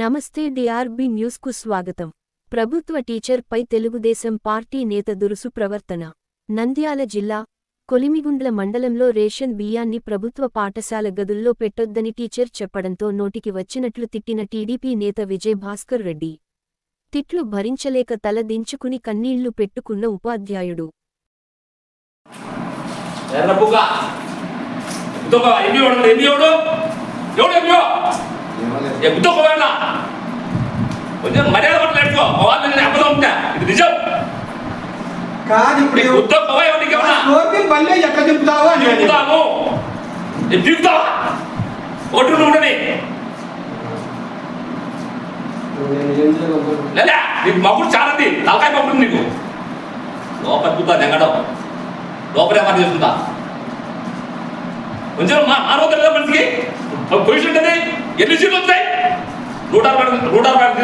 నమస్తే డిఆర్బి న్యూస్కు స్వాగతం. ప్రభుత్వ టీచర్పై తెలుగుదేశం పార్టీ నేత దురుసు ప్రవర్తన. నంద్యాల జిల్లా కొలిమిగుండ్ల మండలంలో రేషన్ బియ్యాన్ని ప్రభుత్వ పాఠశాల గదుల్లో పెట్టొద్దని టీచర్ చెప్పడంతో నోటికి వచ్చినట్లు తిట్టిన టీడీపీ నేత విజయ్ భాస్కర్ రెడ్డి. తిట్లు భరించలేక తల దించుకుని కన్నీళ్ళు పెట్టుకున్న ఉపాధ్యాయుడు. ఎర్ర కొంచెం మర్యాద పట్ల నేర్చుకో వాళ్ళు నేను ఉంటా ఇది నిజం. కాదు ఇప్పుడు పోయి ఏమన్నా? దింపుతావా అని ఒట్టు ఉండని. లేదా? నీకు మగుడు చాలా ఉంది. తలకాయ మగుడు నీకు. లోపల కూతా జంగడం? లోపలే పని చేస్తుందా? కొంచెం మా లేదా మనిషికి? పొజిషన్ ఉంటుంది ఎన్ని సీట్లు వస్తాయి? అరవై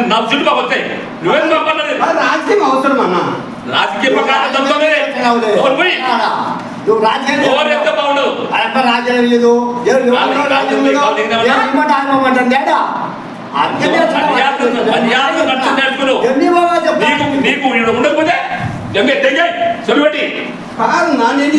నాలుగు సీట్లు మాకు వస్తాయి నువ్వేం పంపన్నది ఆ రాజకీయం అవసరం అన్న. రాజకీయ ప్రకారం తప్పనే ఎవరు పోయి? నువ్వు రాజ్యం ఎవరు ఎంత బాగుండు? అప్ప రాజ్యం లేదు. ఎవరు ఎవరు రాజ్యం లేదు. తేడా నీకు ఉండకపోతే ఎంగే తెగే నా నేను